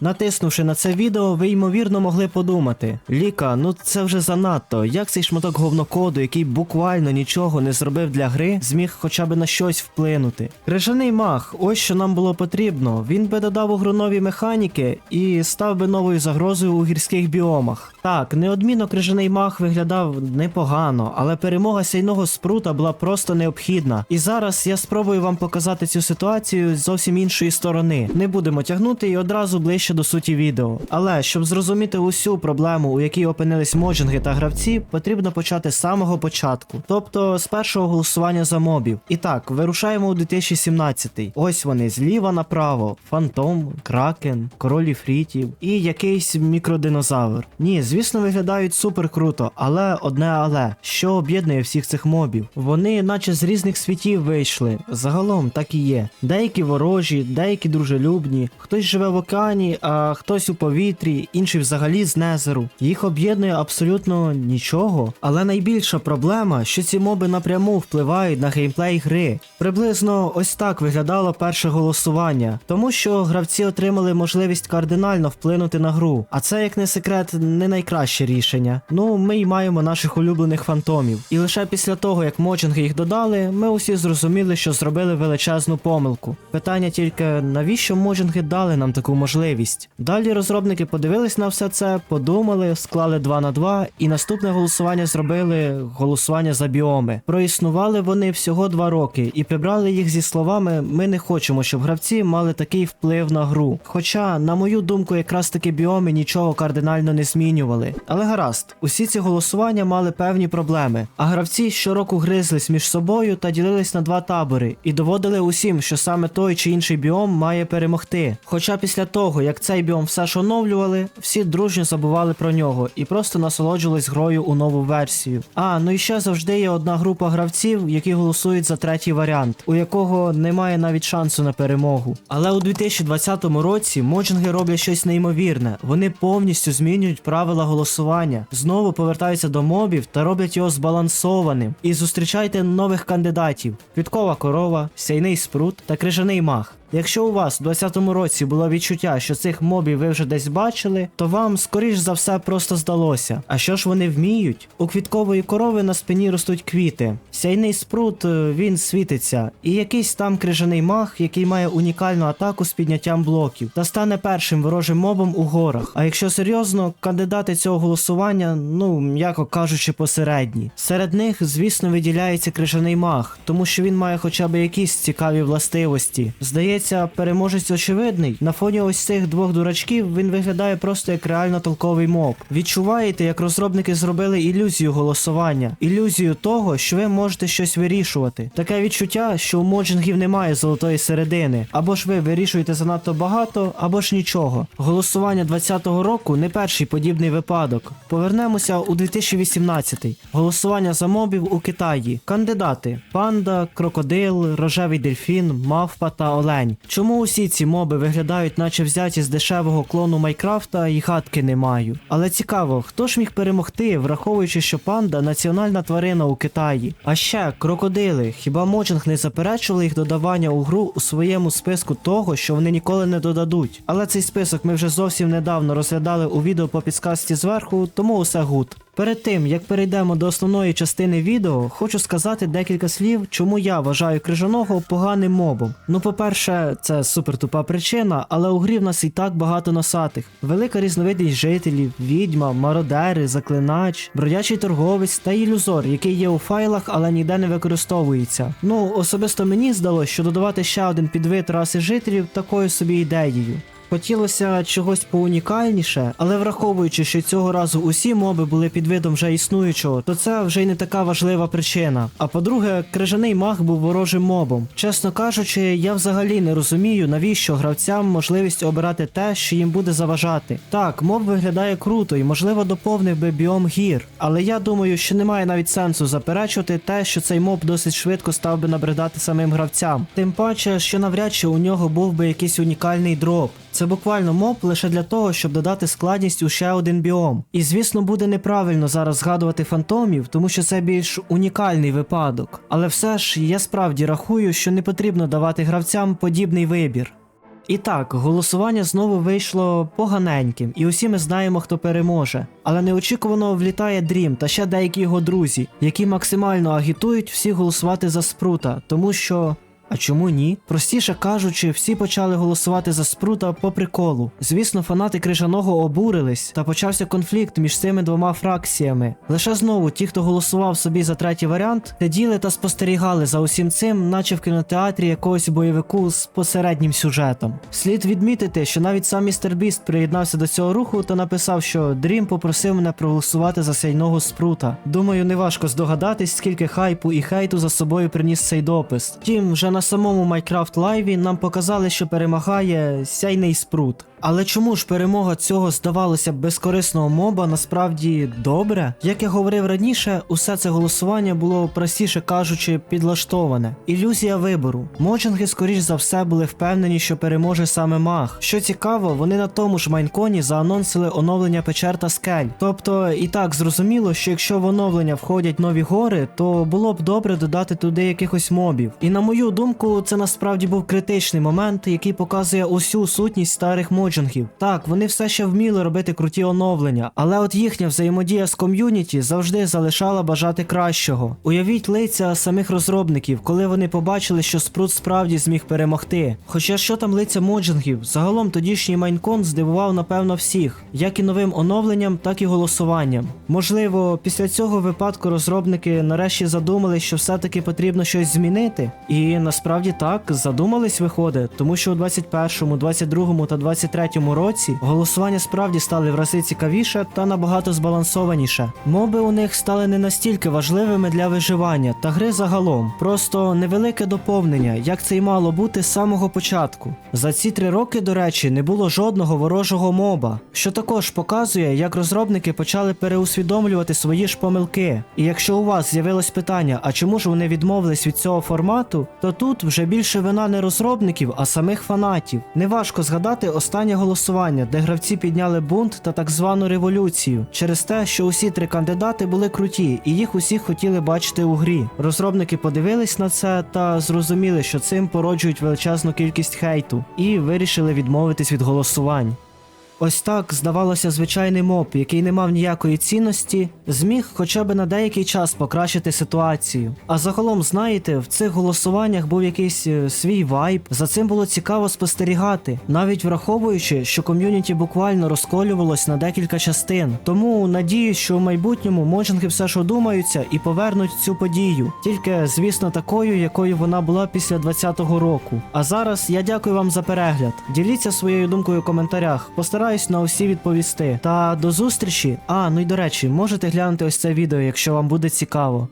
Натиснувши на це відео, ви ймовірно могли подумати: Ліка, ну це вже занадто. Як цей шматок говнокоду, який буквально нічого не зробив для гри, зміг хоча б на щось вплинути? Крижаний мах, ось що нам було потрібно. Він би додав у гру нові механіки і став би новою загрозою у гірських біомах. Так, неодмінно крижаний мах виглядав непогано, але перемога сяйного спрута була просто необхідна. І зараз я спробую вам показати цю ситуацію з зовсім іншої сторони. Не будемо тягнути і одразу ближче до суті відео. Але щоб зрозуміти усю проблему, у якій опинились моджинги та гравці, потрібно почати з самого початку, тобто з першого голосування за мобів. І так, вирушаємо у 2017. Ось вони зліва направо: Фантом, Кракен, Король Іфрітів і якийсь мікродинозавр. Ні, звісно, виглядають супер круто, але одне але що об'єднує всіх цих мобів? Вони, наче з різних світів, вийшли. Загалом так і є. Деякі ворожі, деякі дружелюбні, хтось живе в океані, а хтось у повітрі, інший взагалі з незеру. Їх об'єднує абсолютно нічого. Але найбільша проблема, що ці моби напряму впливають на геймплей гри. Приблизно ось так виглядало перше голосування, тому що гравці отримали можливість кардинально вплинути на гру. А це, як не секрет, не найкраще рішення. Ну, ми й маємо наших улюблених фантомів. І лише після того, як моджинги їх додали, ми усі зрозуміли, що зробили величезну помилку. Питання тільки навіщо моджинги дали нам таку можливість? Далі розробники подивились на все це, подумали, склали 2 на 2 і наступне голосування зробили голосування за біоми. Проіснували вони всього 2 роки і прибрали їх зі словами: ми не хочемо, щоб гравці мали такий вплив на гру. Хоча, на мою думку, якраз таки біоми нічого кардинально не змінювали. Але гаразд, усі ці голосування мали певні проблеми. А гравці щороку гризлись між собою та ділились на два табори і доводили усім, що саме той чи інший біом має перемогти. Хоча після того, як цей біом все ж оновлювали, всі дружньо забували про нього і просто насолоджувались грою у нову версію. А ну і ще завжди є одна група гравців, які голосують за третій варіант, у якого немає навіть шансу на перемогу. Але у 2020 році моджинги роблять щось неймовірне. Вони повністю змінюють правила голосування, знову повертаються до мобів та роблять його збалансованим. І зустрічайте нових кандидатів: Квіткова корова, сяйний спрут та крижаний мах. Якщо у вас у 2020 році було відчуття, що цих мобів ви вже десь бачили, то вам скоріш за все просто здалося. А що ж вони вміють? У квіткової корови на спині ростуть квіти. Сяйний спрут е, він світиться, і якийсь там крижаний мах, який має унікальну атаку з підняттям блоків, та стане першим ворожим мобом у горах. А якщо серйозно, кандидати цього голосування, ну м'яко кажучи, посередні. Серед них, звісно, виділяється крижаний мах, тому що він має хоча б якісь цікаві властивості. Здається, переможець очевидний. На фоні ось цих двох дурачків він виглядає просто як реально толковий моб. Відчуваєте, як розробники зробили ілюзію голосування, ілюзію того, що ви можете щось вирішувати. Таке відчуття, що у моджингів немає золотої середини, або ж ви вирішуєте занадто багато, або ж нічого. Голосування 2020 року не перший подібний випадок. Повернемося у 2018. Голосування за мобів у Китаї. Кандидати: панда, крокодил, рожевий дельфін, мавпа та олень. Чому усі ці моби виглядають, наче взяті з дешевого клону Майкрафта і гадки не маю. Але цікаво, хто ж міг перемогти, враховуючи, що панда національна тварина у Китаї. А ще крокодили. Хіба Моджинг не заперечували їх додавання у гру у своєму списку того, що вони ніколи не додадуть. Але цей список ми вже зовсім недавно розглядали у відео по підсказці зверху, тому усе гуд. Перед тим як перейдемо до основної частини відео, хочу сказати декілька слів, чому я вважаю крижаного поганим мобом. Ну, по-перше, це супер тупа причина, але у грі в нас і так багато носатих. Велика різновидність жителів, відьма, мародери, заклинач, бродячий торговець та ілюзор, який є у файлах, але ніде не використовується. Ну, особисто мені здалося, що додавати ще один підвид раси жителів такою собі ідеєю. Хотілося чогось поунікальніше, але враховуючи, що цього разу усі моби були під видом вже існуючого, то це вже й не така важлива причина. А по-друге, крижаний мах був ворожим мобом. Чесно кажучи, я взагалі не розумію, навіщо гравцям можливість обирати те, що їм буде заважати. Так, моб виглядає круто і, можливо, доповнив би біом гір, але я думаю, що немає навіть сенсу заперечувати те, що цей моб досить швидко став би набридати самим гравцям. Тим паче, що навряд чи у нього був би якийсь унікальний дроп. Це буквально моб лише для того, щоб додати складність у ще один біом. І звісно, буде неправильно зараз згадувати фантомів, тому що це більш унікальний випадок. Але все ж я справді рахую, що не потрібно давати гравцям подібний вибір. І так, голосування знову вийшло поганеньким, і усі ми знаємо, хто переможе. Але неочікувано влітає Дрім та ще деякі його друзі, які максимально агітують всіх голосувати за спрута, тому що. А чому ні? Простіше кажучи, всі почали голосувати за спрута по приколу. Звісно, фанати крижаного обурились, та почався конфлікт між цими двома фракціями. Лише знову ті, хто голосував собі за третій варіант, сиділи та спостерігали за усім цим, наче в кінотеатрі якогось бойовику з посереднім сюжетом. Слід відмітити, що навіть сам містер Біст приєднався до цього руху та написав, що Дрім попросив мене проголосувати за сяйного спрута. Думаю, неважко здогадатись, скільки хайпу і хейту за собою приніс цей допис. Втім, вже на самому Майкрафт Лайві нам показали, що перемагає сяйний спрут. Але чому ж перемога цього здавалося б безкорисного моба насправді добре? Як я говорив раніше, усе це голосування було простіше кажучи підлаштоване. Ілюзія вибору. Моджинги, скоріш за все, були впевнені, що переможе саме маг. Що цікаво, вони на тому ж майнконі заанонсили оновлення печер та скель. Тобто і так зрозуміло, що якщо в оновлення входять нові гори, то було б добре додати туди якихось мобів. І на мою думку, це насправді був критичний момент, який показує усю сутність старих моджингів. Так, вони все ще вміли робити круті оновлення, але от їхня взаємодія з ком'юніті завжди залишала бажати кращого. Уявіть лиця самих розробників, коли вони побачили, що спрут справді зміг перемогти. Хоча що там лиця моджингів, загалом тодішній майнкон здивував напевно всіх, як і новим оновленням, так і голосуванням. Можливо, після цього випадку розробники нарешті задумали, що все-таки потрібно щось змінити. І насправді так задумались виходить, тому що у 21, 22 та 23 році голосування справді стали в рази цікавіше та набагато збалансованіше. Моби у них стали не настільки важливими для виживання та гри загалом, просто невелике доповнення, як це й мало бути з самого початку. За ці три роки, до речі, не було жодного ворожого моба, що також показує, як розробники почали переусвідомлювати свої ж помилки. І якщо у вас з'явилось питання, а чому ж вони відмовились від цього формату, то тут вже більше вина не розробників, а самих фанатів. Неважко згадати останнє голосування, де гравці підняли бунт та так звану революцію, через те, що усі три кандидати були круті, і їх усіх хотіли бачити у грі. Розробники подивились на це та зрозуміли, що цим породжують величезну кількість хейту, і вирішили відмовитись від голосувань. Ось так, здавалося, звичайний моб, який не мав ніякої цінності, зміг хоча б на деякий час покращити ситуацію. А загалом, знаєте, в цих голосуваннях був якийсь е, свій вайб, за цим було цікаво спостерігати, навіть враховуючи, що ком'юніті буквально розколювалось на декілька частин. Тому надіюсь, що в майбутньому моджинги все ж одумаються і повернуть цю подію, тільки, звісно, такою, якою вона була після 2020 року. А зараз я дякую вам за перегляд. Діліться своєю думкою в коментарях. Постараюсь на усі відповісти. Та до зустрічі. А, ну й до речі, можете глянути ось це відео, якщо вам буде цікаво.